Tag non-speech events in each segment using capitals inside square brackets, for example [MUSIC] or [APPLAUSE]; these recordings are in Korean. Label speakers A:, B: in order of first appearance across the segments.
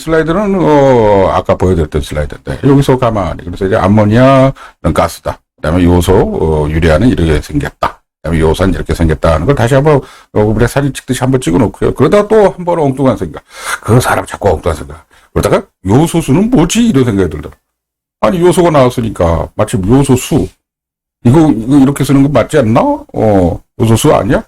A: 슬라이드는 어 아까 보여드렸던 슬라이드인데 여기서 가만히 그래서 이제 암모니아는 가스다. 그다음에 요소 어, 유리아는 이렇게 생겼다. 그다음에 요산이 이렇게 생겼다 하는 걸 다시 한번 어, 우리 사진 찍듯이 한번 찍어놓고요. 그러다 또 한 번 엉뚱한 생각. 그 사람 자꾸 엉뚱한 생각. 그러다가 요소수는 뭐지 이런 생각이 들더라. 아니 요소가 나왔으니까 마침 요소수 이거 이거 이렇게 쓰는 거 맞지 않나? 어 요소수 아니야?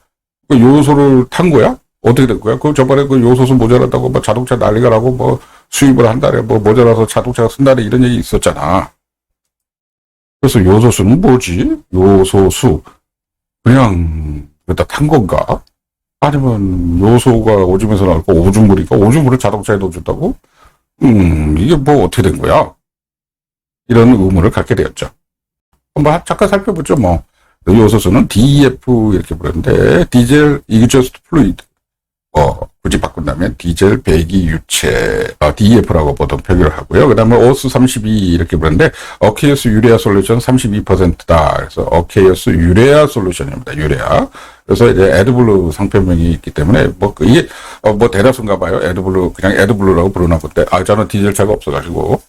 A: 그 요소를 탄 거야? 어떻게 된 거야? 그 저번에 그 요소수 모자라다고 뭐 자동차 난리가 나고 뭐 수입을 한 달에 뭐 모자라서 자동차가 쓴다는 이런 얘기 있었잖아. 그래서 요소수는 뭐지? 요소수. 그냥 그다 탄 건가? 아니면 요소가 오줌에서 나올 거 오줌물이니까 오줌물을 자동차에 넣어준다고? 음, 이게 뭐 어떻게 된 거야? 이런 의문을 갖게 되었죠. 한번 잠깐 살펴보죠, 뭐. 요소수는 DEF 이렇게 부르는데, 디젤 exhaust fluid. 어, 굳이 바꾼다면 디젤 배기 유체, 어, DEF라고 보통 표기를 하고요. 그 다음에 오스 32 이렇게 부르는데, 어케이어스 유레아 솔루션 32%다. 그래서 어케이어스 유레아 솔루션입니다. 유레아. 그래서 이제 에드블루 상표명이 있기 때문에, 뭐, 그 이게, 어, 뭐 대다수인가 봐요. 에드블루, 그냥 에드블루라고 부르나 본데, 아, 저는 디젤 차가 없어가지고,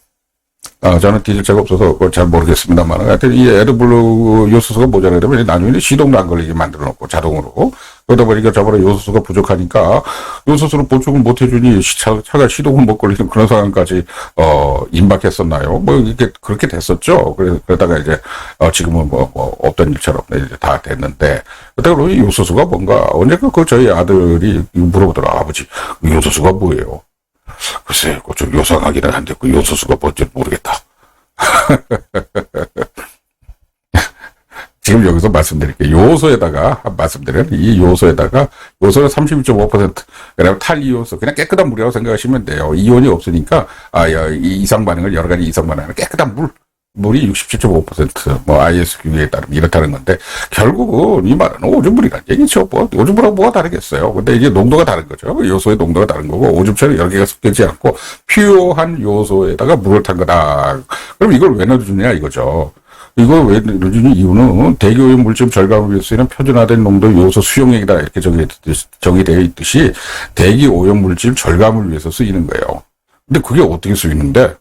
A: 아, 저는 디젤 차가 없어서 그걸 잘 모르겠습니다만, 하여튼 이 에드블루 요소수가 모자라면 나중에 시동도 안 걸리게 만들어 놓고 자동으로. 그러다 보니까 저번에 요소수가 부족하니까 요소수를 보충을 못 해주니 차가 시동을 못 걸리는 그런 상황까지, 어, 임박했었나요? 뭐, 이렇게, 그렇게 됐었죠. 그러다가 이제, 어, 지금은 뭐, 뭐, 없던 일처럼 이제 다 됐는데, 그러니 요소수가 뭔가, 언젠가 그 저희 아들이 물어보더라, 아버지, 요소수가 뭐예요? 글쎄, 그좀 요상하기는 한데, 그 요소수가 뭔지 모르겠다. [LAUGHS] 지금 여기서 말씀드릴게요. 요소에다가, 한 말씀드려요. 이 요소에다가, 요소는 32.5%, 그다음에 탈이온소, 그냥 깨끗한 물이라고 생각하시면 돼요. 이온이 없으니까, 아, 이상 반응을, 여러 가지 이상 반응을 깨끗한 물, 물이 67.5%, 뭐, ISQ에 따르면 이렇다는 건데, 결국은 이 말은 오줌물이라는 얘기죠. 뭐, 오줌물하고 뭐가 다르겠어요. 근데 이게 농도가 다른 거죠. 요소의 농도가 다른 거고, 오줌처럼 여러 개가 섞이지 않고, 퓨어한 요소에다가 물을 탄 거다. 그럼 이걸 왜 넣어주냐, 이거죠. 이걸 왜 넣어주는 이유는 대기오염 물질 절감을 위해 쓰이는 표준화된 농도 요소 수용액이다 이렇게 정의되어, 있듯이 대기오염 물질 절감을 위해서 쓰이는 거예요. 근데 그게 어떻게 쓰이는데?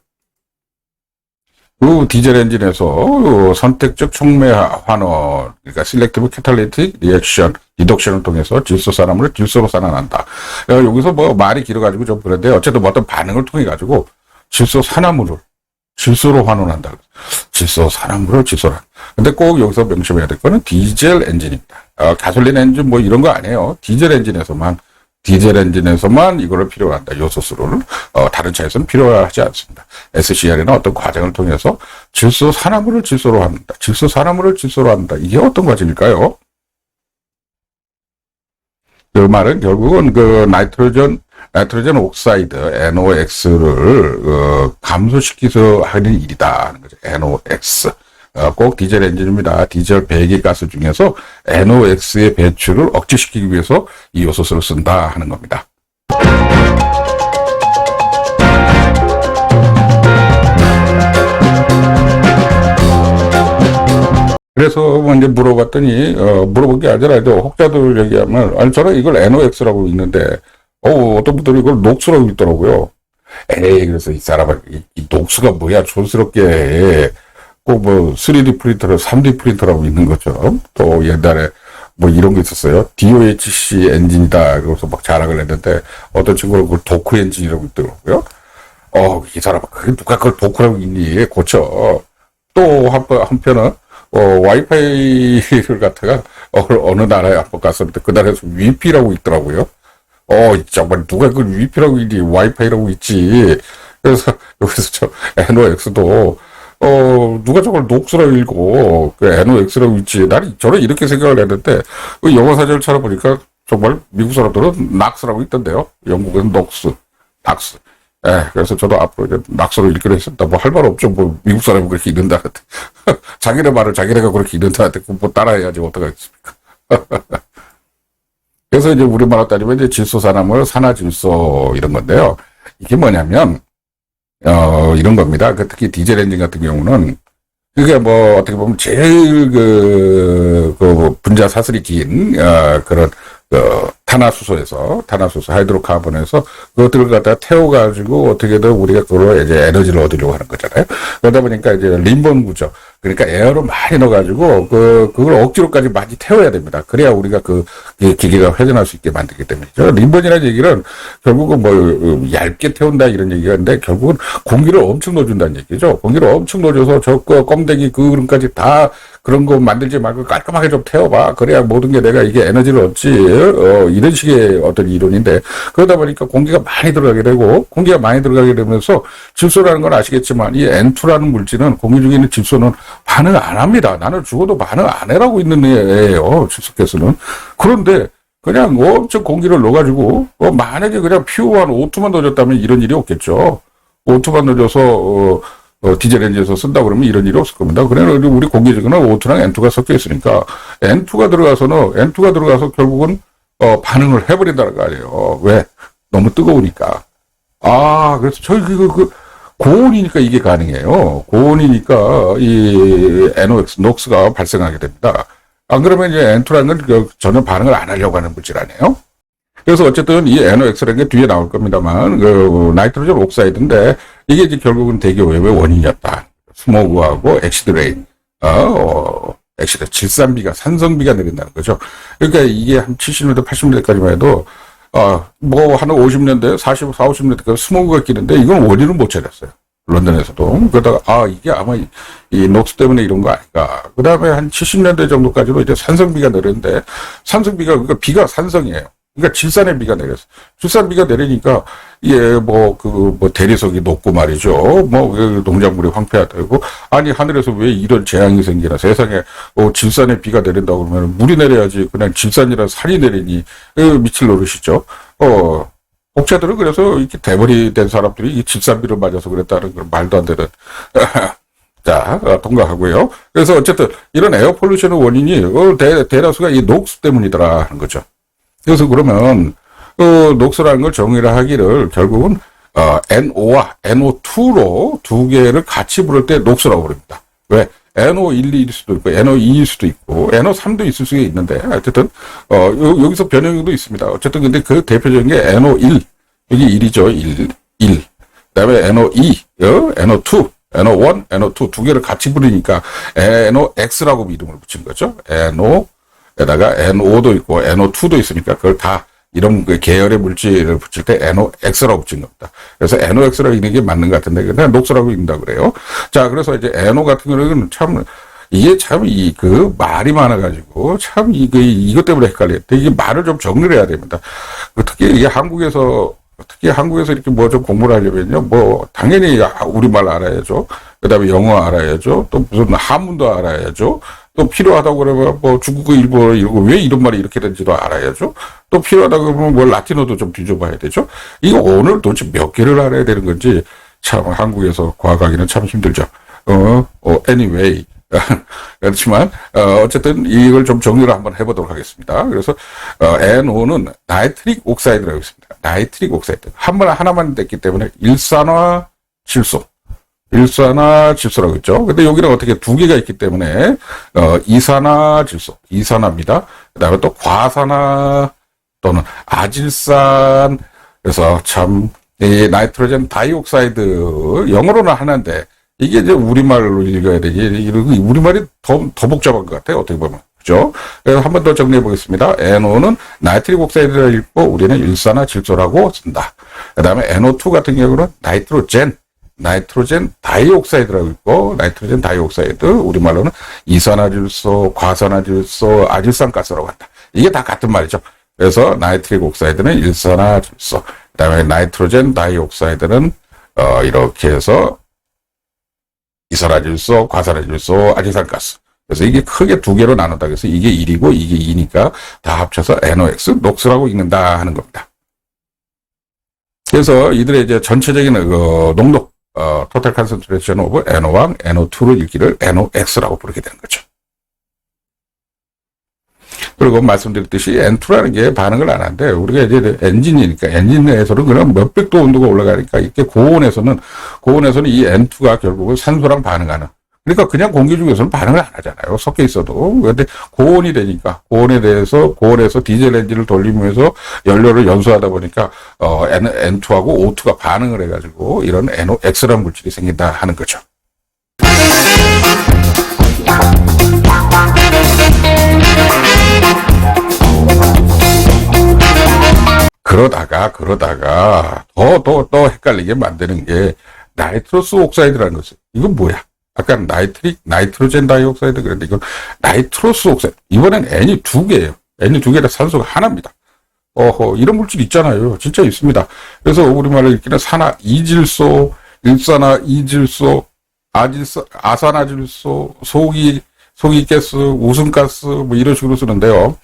A: 그 디젤 엔진에서 그 선택적 촉매 환원, 그러니까 셀렉티브 캐탈리틱 리액션, 리덕션을 통해서 질소 산화물을 질소로 산화한다. 어, 여기서 뭐 말이 길어가지고 좀 그런데 어쨌든 뭐 어떤 반응을 통해 가지고 질소 산화물을 질소로 환원한다. 질소 산화물을 질소로. 근데 꼭 여기서 명심해야 될 거는 디젤 엔진입니다. 어, 가솔린 엔진 뭐 이런 거 아니에요. 디젤 엔진에서만 디젤 엔진에서만 이거를 필요로 한다. 요소수를 어, 다른 차에서는 필요하지 않습니다. SCR이나 어떤 과정을 통해서 질소 산화물을 질소로 한다. 질소 산화물을 질소로 한다. 이게 어떤 과정일까요? 그 말은 결국은 그 나이트로전 나이트로젠 옥사이드 NOx를 어, 감소시키서 하는 일이다 하는 거죠. NOx. 어, 꼭 디젤 엔진입니다. 디젤 배기가스 중에서 NOx의 배출을 억제시키기 위해서 이 요소수를 쓴다 하는 겁니다. 그래서 뭐 이제 물어봤더니 어, 물어본 게 아니라 이제 혹자들 얘기하면 아니 저는 이걸 NOx라고 읽는데 어 어떤 분들이 이걸 녹수라고 읽더라고요. 에이 그래서 이 사람은 이, 이 녹수가 뭐야 촌스럽게 꼭 뭐 3D 프린터를 3D 프린터라고 읽는 것처럼 또 옛날에 뭐 이런 게 있었어요. DOHC 엔진이다. 그래서 막 자랑을 했는데 어떤 친구는 그걸 도크 엔진이라고 읽더라고요. 어, 이 사람은 그게 누가 그걸 도크라고 읽니? 고쳐. 또 한편, 한편은 어, 와이파이를 갖다가 어, 어느 나라에 한번 갔었는데 그 나라에서 위피라고 있더라고요. 어, 정말 누가 그걸 위피라고 읽니? 와이파이라고 있지. 그래서 여기서 저 NOX도 어, 누가 저걸 녹수라고 읽고, 그 NOX라고 있지. 나는 저는 이렇게 생각을 했는데, 그 영어 사전을 찾아보니까 정말 미국 사람들은 낙스라고 있던데요. 영국은 녹스, 낙스. 예, 그래서 저도 앞으로 이제 낙서로 읽기로 했습니다. 뭐 할 말 없죠. 뭐 미국 사람이 그렇게 읽는다. [LAUGHS] 자기네 말을 자기네가 그렇게 읽는다는데 뭐 따라해야지 어떡하겠습니까. [LAUGHS] 그래서 이제 우리말로 따지면 이제 질소 산화물, 산화질소 이런 건데요. 이게 뭐냐면, 어, 이런 겁니다. 그 특히 디젤 엔진 같은 경우는 그게 뭐 어떻게 보면 제일 그, 그 분자 사슬이 긴 어, 그런 그 탄화수소에서 탄화수소 하이드로카본에서 그것들을 갖다 태워가지고 어떻게든 우리가 그걸로 이제 에너지를 얻으려고 하는 거잖아요. 그러다 보니까 이제 림본 구조 그러니까 에어를 많이 넣어가지고 그 그걸 억지로까지 많이 태워야 됩니다. 그래야 우리가 그, 그 기계가 회전할 수 있게 만들기 때문이죠. 림본이라는 얘기는 결국은 뭐 어, 얇게 태운다 이런 얘기가 있는데 결국은 공기를 엄청 넣어준다는 얘기죠. 공기를 엄청 넣어줘서 저거 껌대기 그름까지 다 그런 거 만들지 말고 깔끔하게 좀 태워봐. 그래야 모든 게 내가 이게 에너지를 얻지. 어, 이런 식의 어떤 이론인데 그러다 보니까 공기가 많이 들어가게 되고 공기가 많이 들어가게 되면서 질소라는 건 아시겠지만 이 N2라는 물질은 공기 중에 있는 질소는 반응 안 합니다. 나는 죽어도 반응 안 해라고 있는 애예요. 질소가스는. 그런데 그냥 엄청 공기를 넣어가지고 어, 만약에 그냥 퓨어한 오투만 넣어줬다면 이런 일이 없겠죠. 오투만 넣어줘서 어, 어, 디젤 엔진에서 쓴다 그러면 이런 일이 없을 겁니다. 그래는 우리 공기 중에는 O2랑 N2가 섞여 있으니까 N2가 들어가서는 N2가 들어가서 결국은 어, 반응을 해버린다는 거 아니에요. 왜? 너무 뜨거우니까. 아, 그래서 저희 그, 그, 그 고온이니까 이게 가능해요. 고온이니까 이 NOx, 녹스가 발생하게 됩니다. 안 그러면 이제 N2라는 건그 전혀 반응을 안 하려고 하는 물질 아니에요? 그래서 어쨌든 이 NOx라는 게 뒤에 나올 겁니다만, 그, 나이트로젠 옥사이드인데, 이게 이제 결국은 대기 오염의 원인이었다. 스모그하고 엑시드 레인, 어, 어, 엑시드, 질산비가, 산성비가 내린다는 거죠. 그러니까 이게 한 70년대, 80년대까지만 해도, 어, 뭐, 한 50년대, 40, 40, 50년대까지 스모그가 끼는데, 이건 원인을 못 찾았어요. 런던에서도. 그러다가, 아, 이게 아마 이, 이 녹스 때문에 이런 거 아닌가. 그 다음에 한 70년대 정도까지도 이제 산성비가 내리는데, 산성비가, 그러니까 비가 산성이에요. 그러니까 질산의 비가 내렸어. 질산 비가 내리니까 예, 뭐, 그, 뭐, 대리석이 높고 말이죠. 뭐, 그 농작물이 황폐화되고, 아니, 하늘에서 왜 이런 재앙이 생기나, 세상에, 어, 질산의 비가 내린다고 그러면, 물이 내려야지, 그냥 질산이라 살이 내리니, 어, 미칠 노릇이죠. 어, 복자들은 그래서 이렇게 대머리 된 사람들이 이 질산비를 맞아서 그랬다는 건 말도 안 되는, [LAUGHS] 자, 어, 통과하고요. 그래서 어쨌든, 이런 에어 폴루션의 원인이, 어, 대, 대다수가 이 녹스 때문이더라 하는 거죠. 그래서 그러면 어, 녹소라는 걸 정의를 하기를 결국은 어, NO와 NO2로 두 개를 같이 부를 때 녹소라고 부릅니다. 왜? NO1일 수도 있고 NO2일 수도 있고 NO3도 있을 수 있는데 어쨌든 어, 요, 여기서 변형도 있습니다. 어쨌든 근데 그 대표적인 게 NO1 여기 1이죠. 1, 1. 그다음에 NO2, 어? NO2, NO1, NO2 두 개를 같이 부르니까 NOX라고 이름을 붙인 거죠. NO 에다가 NO도 있고 NO2도 있으니까 그걸 다 이런 그 계열의 물질을 붙일 때 NOX라고 붙인 겁니다. 그래서 NOX라고 읽는 게 맞는 것 같은데 그냥 녹소라고 읽는다 그래요. 자, 그래서 이제 NO 같은 경우는 참 이게 참 이 그 말이 많아가지고 참 이거 이것 때문에 헷갈려요. 이게 말을 좀 정리를 해야 됩니다. 특히 이게 한국에서 특히 한국에서 이렇게 뭐 좀 공부를 하려면요, 뭐 당연히 우리말 알아야죠. 그다음에 영어 알아야죠. 또 무슨 한문도 알아야죠. 또 필요하다고 그러면 뭐 중국어, 일본어 이러고 왜 이런 말이 이렇게 된지도 알아야죠. 또 필요하다고 그러면 뭐 라틴어도 좀 뒤져봐야 되죠. 이거 오늘 도대체 몇 개를 알아야 되는 건지 참 한국에서 과학하기는 참 힘들죠. 어, 어 anyway. [LAUGHS] 그렇지만 어, 어쨌든 이걸 좀 정리를 한번 해보도록 하겠습니다. 그래서 어, NO는 나이트릭 옥사이드라고 있습니다. 나이트릭 옥사이드 한 번 하나만 됐기 때문에 일산화 질소 일산화 질소라고 있죠. 근데 여기는 어떻게 두 개가 있기 때문에 어, 이산화 질소, 이산화입니다. 그다음에 또 과산화 또는 아질산 그래서 참 이 나이트로젠 다이옥사이드 영어로는 하는데 이게 이제 우리말로 읽어야 되지 우리말이 더, 더 복잡한 것 같아요. 어떻게 보면. 그죠? 그래서 한 번 더 정리해 보겠습니다. NO는 나이트릭 옥사이드를 읽고 우리는 일산화 질소라고 쓴다. 그 다음에 NO2 같은 경우는 나이트로젠 나이트로젠 다이옥사이드라고 있고 나이트로젠 다이옥사이드 우리말로는 이산화질소, 과산화질소, 아질산가스라고 한다. 이게 다 같은 말이죠. 그래서 나이트릭 옥사이드는 일산화질소, 그다음에 나이트로젠 다이옥사이드는 어 이렇게 해서 이산화질소, 과산화질소, 아질산가스. 그래서 이게 크게 두 개로 나눈다. 그래서 이게 1이고 이게 2니까 다 합쳐서 NOx, 녹스라고 읽는다 하는 겁니다. 그래서 이들의 이제 전체적인 그 농도 어, total concentration of NO1, NO2를 읽기를 NOx라고 부르게 되는 거죠. 그리고 말씀드렸듯이 N2라는 게 반응을 안 하는데 우리가 이제 엔진이니까 엔진 내에서는 그냥 몇백 도 온도가 올라가니까 이렇게 고온에서는 고온에서는 이 N2가 결국은 산소랑 반응하는 그러니까 그냥 공기 중에서는 반응을 안 하잖아요. 섞여 있어도. 근데 고온이 되니까 고온에 대해서 고온에서 디젤 엔진을 돌리면서 연료를 연소하다 보니까 어 N, N2하고 O2가 반응을 해가지고 이런 NO, X라는 물질이 생긴다 하는 거죠. 그러다가 그러다가 더 더 더 헷갈리게 만드는 게 나이트로스 옥사이드라는 것이 이건 뭐야? 아까 나이트릭 나이트로젠 다이옥사이드 그랬는데 이건 나이트로스 옥사이드 이번엔 N이 두 개예요. N이 두 개라 산소가 하나입니다. 어허 이런 물질 있잖아요. 진짜 있습니다. 그래서 우리말로 읽기는 산화 이질소, 일산화 이질소, 아질소, 아산화질소, 소기 소기가스, 우승가스 뭐 이런 식으로 쓰는데요.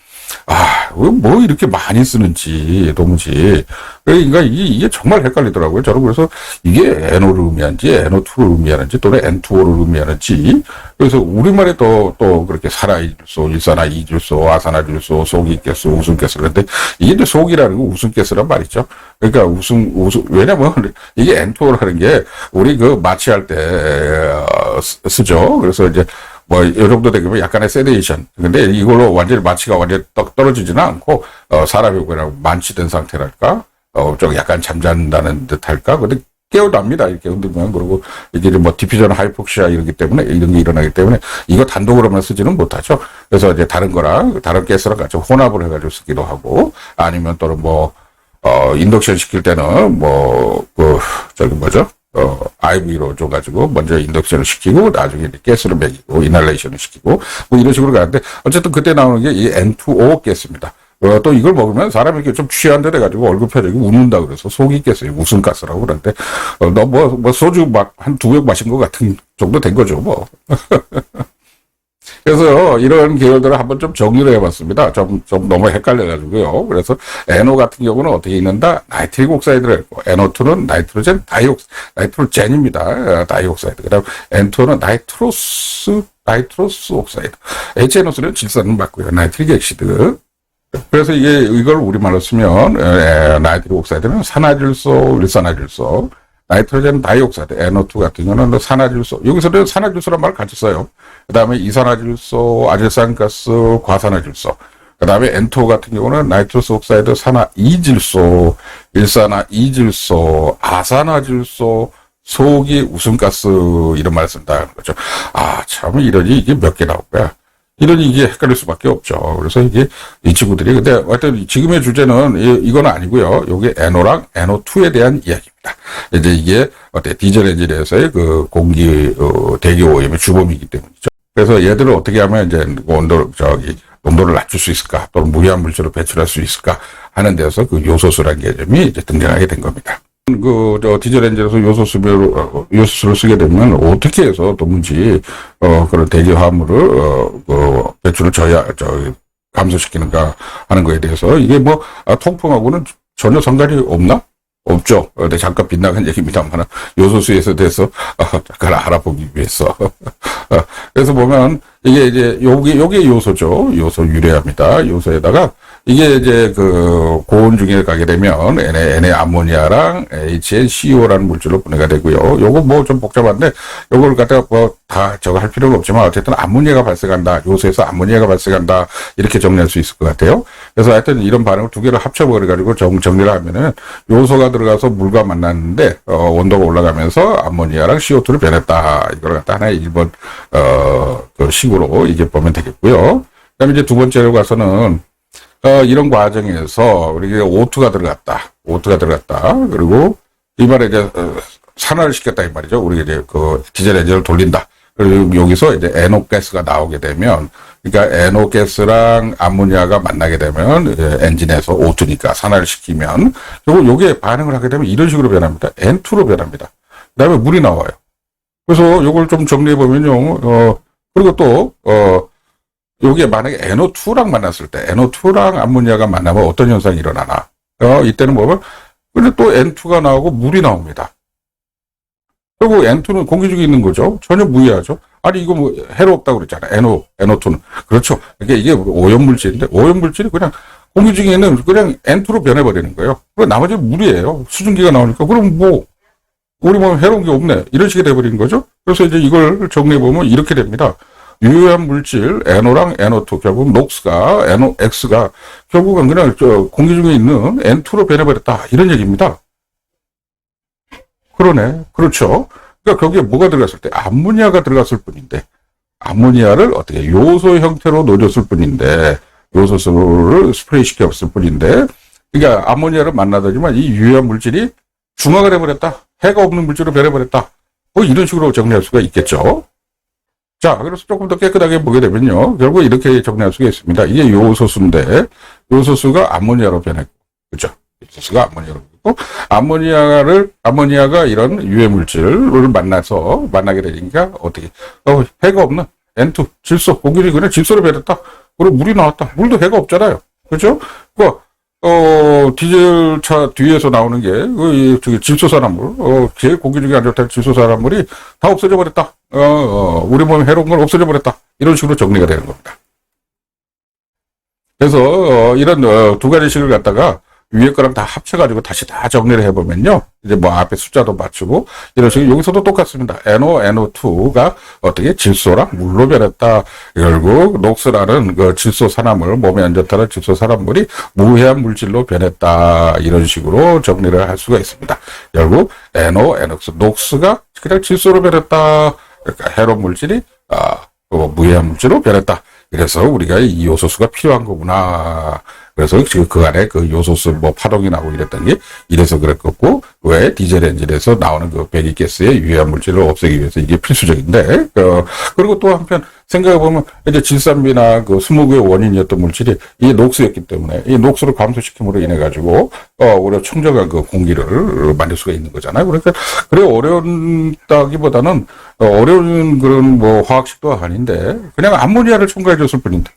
A: 아, 왜뭐 이렇게 많이 쓰는지 도무지 그러니까 이게, 정말 헷갈리더라고요. 저는 그래서 이게 NO를 의미하는지 NO2를 의미하는지 또는 N2O를 의미하는지 그래서 우리말에 또, 또 그렇게 산화이질소, 일산화 이질소, 아산화질소, 소기가스, 우승가스 그런데 이게 속이라는 거 우승가스란 말이죠. 그러니까 우승, 우승, 왜냐면 이게 N2O라는 게 우리 그 마취할 때 어, 쓰- 쓰죠. 그래서 이제 뭐, 이 정도 되면 약간의 세데이션. 근데 이걸로 완전히 마취가 완전히 떡 떨어지지는 않고, 어, 사람이 그냥 만취된 상태랄까? 어, 좀 약간 잠잔다는 듯 할까? 근데 깨어납니다. 이렇게 흔들면. 그리고 이게 뭐 디퓨전 하이폭시아 이러기 때문에, 이런 게 일어나기 때문에 이거 단독으로만 쓰지는 못하죠. 그래서 이제 다른 거랑, 다른 가스랑 같이 혼합을 해가지고 쓰기도 하고, 아니면 또는 뭐, 어, 인덕션 시킬 때는 뭐, 그, 저기 뭐죠? 어, IV로 줘가지고 먼저 인덕션을 시키고 나중에 가스를 먹이고 이날레이션을 시키고 뭐 이런 식으로 가는데 어쨌든 그때 나오는 게 이 N2O 가스입니다. 어, 또 이걸 먹으면 사람이 이렇게 좀 취한 데 돼가지고 얼굴 표정이 웃는다 그래서 속이 깼어요. 웃음 가스라고 그러는데, 어, 너 뭐, 뭐 소주 막 한 두 병 마신 것 같은 정도 된 거죠, 뭐. [LAUGHS] 그래서 이런 계열들을 한번 좀 정리를 해봤습니다. 좀, 좀 너무 헷갈려가지고요. 그래서 NO 같은 경우는 어떻게 있는다? 나이트릭 옥사이드를 했고, NO2는 나이트로젠 다이옥, 나이트로젠입니다. 어, 다이옥사이드. 그 다음 N2는 나이트로스, 나이트로스 옥사이드. HNO3는 질산을 맞고요. 나이트릭 엑시드. 그래서 이게, 이걸 우리말로 쓰면, 에, 나이트릭 옥사이드는 산화질소, 일산화질소, 나이트로젠 다이옥사이드, NO2 같은 경우는 산화질소, 여기서는 산화질소란 말을 같이 써요. 그 다음에 이산화질소, 아질산가스, 과산화질소. 그 다음에 N2 같은 경우는 나이트로스 옥사이드, 산화 이질소, 일산화 이질소, 아산화질소, 소기 웃음가스 이런 말을 쓴다. 그렇죠. 아, 참 이러니 이게 몇 개 나올 거야. 이러니 이게 헷갈릴 수밖에 없죠. 그래서 이게 이 친구들이 근데 하여튼 지금의 주제는 이, 이건 아니고요. 요게 NO랑 NO2에 대한 이야기입니다. 이제 이게 어때 디젤 엔진에서의 그 공기 어, 대기 오염의 주범이기 때문이죠. 그래서 얘들을 어떻게 하면 이제 온도 저기 농도를 낮출 수 있을까 또는 무해한 물질로 배출할 수 있을까 하는 데서 그 요소수라는 개념이 이제 등장하게 된 겁니다. 그, 저, 디젤 엔진에서 요소수를, 어, 요소수를 쓰게 되면 어떻게 해서 도무지, 어, 그런 대기 화물을, 어, 그, 배출을 저야, 저, 감소시키는가 하는 거에 대해서 이게 뭐, 아, 통풍하고는 전혀 상관이 없나? 없죠. 어, 네, 잠깐 빗나간 얘기입니다만, 요소수에서 대해서, 어, 잠깐 알아보기 위해서. 어, [LAUGHS] 그래서 보면, 이게 이제, 요게, 요게 요소죠. 요소 유래합니다. 요소에다가, 이게 이제 그 고온 중에 가게 되면 N의, N의 암모니아랑 HNCO라는 물질로 분해가 되고요. 요거 뭐 좀 복잡한데 요걸 갖다가 뭐 다 저거 할 필요는 없지만 어쨌든 암모니아가 발생한다. 요소에서 암모니아가 발생한다. 이렇게 정리할 수 있을 것 같아요. 그래서 하여튼 이런 반응을 두 개를 합쳐버려 가지고 정, 정리를 하면은 요소가 들어가서 물과 만났는데 어, 온도가 올라가면서 암모니아랑 CO2를 변했다. 이걸 갖다 하나의 일본 어, 그 식으로 이게 보면 되겠고요. 그다음에 이제 두 번째로 가서는 어, 이런 과정에서 우리가 O2가 들어갔다. O2가 들어갔다. 그리고 이 말에 이제 어, 산화를 시켰다 이 말이죠. 우리가 이제 그 디젤 엔진을 돌린다. 그리고 여기서 이제 NO 가스가 나오게 되면 그러니까 NO 가스랑 암모니아가 만나게 되면 엔진에서 O2니까 산화를 시키면 요거 요게 반응을 하게 되면 이런 식으로 변합니다. N2로 변합니다. 그다음에 물이 나와요. 그래서 요걸 좀 정리해 보면요. 어 그리고 또 어 요게 만약에 NO2랑 만났을 때, NO2랑 암모니아가 만나면 어떤 현상이 일어나나. 어, 이때는 보면, 근데 또 N2가 나오고 물이 나옵니다. 그리고 N2는 공기 중에 있는 거죠. 전혀 무해하죠. 아니, 이거 뭐, 해롭다고 그랬잖아. NO, NO2는. 그렇죠. 이게, 이게 오염물질인데, 오염물질이 그냥 공기 중에 있는 그냥 N2로 변해버리는 거예요. 그리고 나머지는 물이에요. 수증기가 나오니까. 그럼 뭐, 우리 몸에 해로운 게 없네. 이런 식이 돼버리는 거죠. 그래서 이제 이걸 정리해 보면 이렇게 됩니다. 유효한 물질 NO랑 NO2 결국 녹스가 NOX가 결국은 그냥 저 공기 중에 있는 N2로 변해버렸다 이런 얘기입니다. 그러네, 그렇죠. 그러니까 거기에 뭐가 들어갔을 때 암모니아가 들어갔을 뿐인데 암모니아를 어떻게 요소 형태로 녹였을 뿐인데 요소수를 스프레이 시켰을 뿐인데 그러니까 암모니아를 만나더니만 이 유효한 물질이 중화가 돼버렸다. 해가 없는 물질로 변해버렸다. 뭐 이런 식으로 정리할 수가 있겠죠. 자, 그래서 조금 더 깨끗하게 보게 되면요. 결국 이렇게 정리할 수가 있습니다. 이게 요소수인데, 요소수가 암모니아로 변했고, 그죠? 요소수가 암모니아로 변했고, 암모니아를, 암모니아가 이런 유해 물질을 만나서, 만나게 되니까, 어떻게, 어, 해가 없는 N2, 질소, 공기이 그냥 질소로 변했다. 그리고 물이 나왔다. 물도 해가 없잖아요. 그죠? 그, 어, 디젤차 뒤에서 나오는 게, 그, 이, 저기, 질소산화물, 어, 제일 공기 중에 안 좋다는 질소산화물이 다 없어져 버렸다. 어, 어, 우리 몸에 해로운 걸 없어져 버렸다. 이런 식으로 정리가 되는 겁니다. 그래서, 어, 이런, 어, 두 가지씩을 갖다가 위에 거랑 다 합쳐가지고 다시 다 정리를 해보면요. 이제 뭐 앞에 숫자도 맞추고, 이런 식으로 여기서도 똑같습니다. NO, NO2가 어떻게 질소랑 물로 변했다. 결국, 녹스라는 그 질소 산화물, 몸에 안 좋다는 질소 산화물이 무해한 물질로 변했다. 이런 식으로 정리를 할 수가 있습니다. 결국, NO, NOx, 녹스가 그냥 질소로 변했다. 그러니까 해로운 물질이, 아, 그 무해한 물질로 변했다. 그래서 우리가 이 요소수가 필요한 거구나. 그래서 지금 그 안에 그 요소수 뭐 파동이 나고 이랬던 게 이래서 그랬겠고 왜 디젤 엔진에서 나오는 그 배기가스의 유해한 물질을 없애기 위해서 이게 필수적인데 어, 그리고 또 한편 생각해 보면 이제 질산비나 그 스모그의 원인이었던 물질이 이 녹스였기 때문에 이 녹스를 감소시킴으로 인해 가지고 어 오히려 청정한 그 공기를 만들 수가 있는 거잖아요. 그러니까 그래 어려운다기보다는 어, 어려운 그런 뭐 화학식도 아닌데 그냥 암모니아를 첨가해 줬을 뿐인데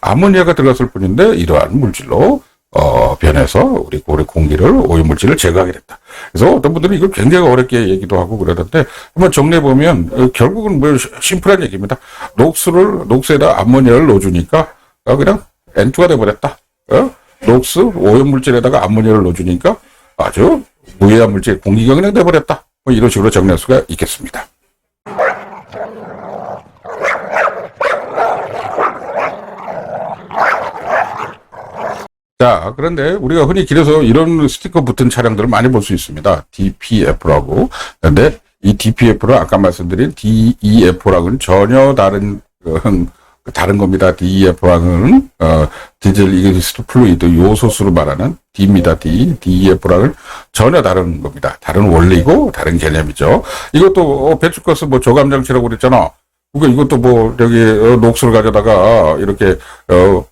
A: 아모니아가 들어갔을 뿐인데 이러한 물질로 어, 변해서 우리 우리 공기를 오염물질을 제거하게 됐다. 그래서 어떤 분들은 이걸 굉장히 어렵게 얘기도 하고 그러던데 한번 정리해 보면 어, 결국은 뭐 시- 심플한 얘기입니다. 녹수를 녹수에다 암모니아를 넣어주니까 어, 그냥 N2가 돼버렸다. 어? 녹스 오염물질에다가 암모니아를 넣어주니까 아주 무해한 물질 공기가 그냥 돼버렸다. 뭐 이런 식으로 정리할 수가 있겠습니다. 자, 그런데 우리가 흔히 길에서 이런 스티커 붙은 차량들을 많이 볼 수 있습니다. DPF라고. 근데 이 DPF를 아까 말씀드린 DEF랑은 전혀 다른, 어, 다른 겁니다. DEF랑은, 어, 디젤 이그니스트 플루이드 요소수를 말하는 D입니다. D. DEF랑은 전혀 다른 겁니다. 다른 원리고 다른 개념이죠. 이것도, 어, 배출가스 뭐 저감 장치라고 그랬잖아. 그러니까 이것도 뭐, 저기, 어, 녹수를 가져다가 이렇게, 어, 어,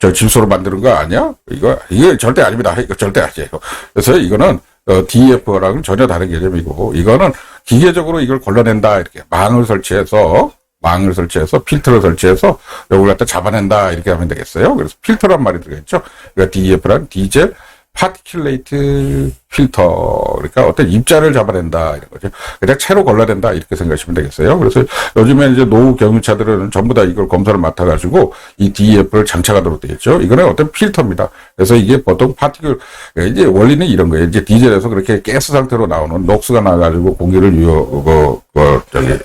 A: 저 질소로 만드는 거 아니야? 이거, 이거 절대 아닙니다. 이거 절대 아니에요. 그래서 이거는, 어, DF랑은 전혀 다른 개념이고, 이거는 기계적으로 이걸 걸러낸다. 이렇게 망을 설치해서, 망을 설치해서, 필터를 설치해서, 이걸 갖다 잡아낸다. 이렇게 하면 되겠어요. 그래서 필터란 말이 들어있죠. 그러니까 DF란 디젤 파티큘레이트 필터. 그러니까 어떤 입자를 잡아낸다. 이런 거죠. 그냥 채로 걸러낸다. 이렇게 생각하시면 되겠어요. 그래서 요즘에 이제 노후 경유차들은 전부 다 이걸 검사를 맡아가지고 이 DEF를 장착하도록 되어 있죠. 이거는 어떤 필터입니다. 그래서 이게 보통 파티클, 이제 원리는 이런 거예요. 이제 디젤에서 그렇게 가스 상태로 나오는 녹수가 나가지고 공기를 유효, 그, 그, 저기,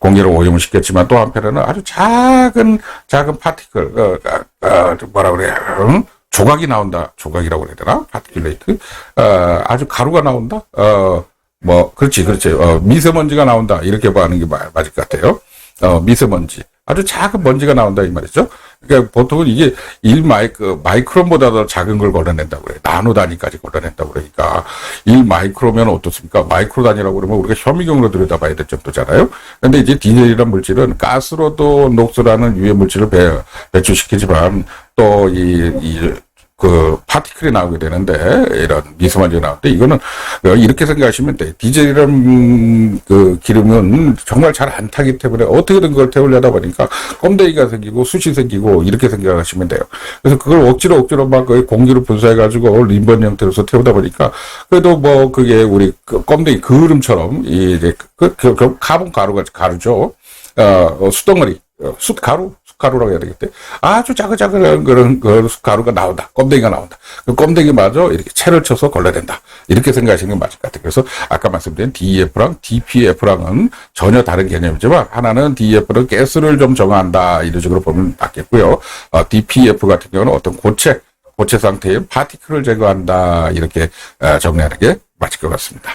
A: 공기를 오염을 시켰지만 또 한편에는 아주 작은, 작은 파티클, 어, 어, 어, 뭐라 그래, 응? 조각이 나온다. 조각이라고 그래야 되나? 파티큘레이트. 어, 아주 가루가 나온다. 어, 뭐, 그렇지, 그렇지. 어, 미세먼지가 나온다. 이렇게 봐는 게 마- 맞을 것 같아요. 어, 미세먼지. 아주 작은 먼지가 나온다, 이 말이죠. 그러니까 보통은 이게 1 마이크, 마이크론보다 더 작은 걸 걸러낸다고 그래요. 나노 단위까지 걸러낸다고 그러니까. 1 마이크로면 어떻습니까? 마이크로 단위라고 그러면 우리가 현미경으로 들여다봐야 될 정도잖아요. 근데 이제 디젤이라는 물질은 가스로도 녹수라는 유해 물질을 배, 배출시키지만 또 이, 이, 그 파티클이 나오게 되는데 이런 미세먼지가 나오는데 이거는 어, 이렇게 생각하시면 돼. 디젤이란 그 기름은 정말 잘 안 타기 때문에 어떻게든 그걸 태우려다 보니까 껌데기가 생기고 숯이 생기고 이렇게 생각하시면 돼요. 그래서 그걸 억지로 억지로 막 공기를 분사해 가지고 림번 형태로서 태우다 보니까 그래도 뭐 그게 우리 그 껌데기 그을음처럼 이 이제 그, 그, 그 카본 가루가 가루죠. 어, 어, 수덩어리 어, 숯가루, 숯 가루라고 해야 되겠대. 아주 자글자글한 그런 그 숯가루가 나온다. 껌댕이가 나온다. 그 껌댕이 마저 이렇게 채를 쳐서 걸러댄다. 이렇게 생각하시는 게 맞을 것 같아요. 그래서 아까 말씀드린 DEF랑 DPF랑은 전혀 다른 개념이지만 하나는 DEF는 가스를 좀 정화한다. 이런 식으로 보면 맞겠고요. 어, DPF 같은 경우는 어떤 고체, 고체 상태의 파티클을 제거한다. 이렇게 어, 정리하는 게 맞을 것 같습니다.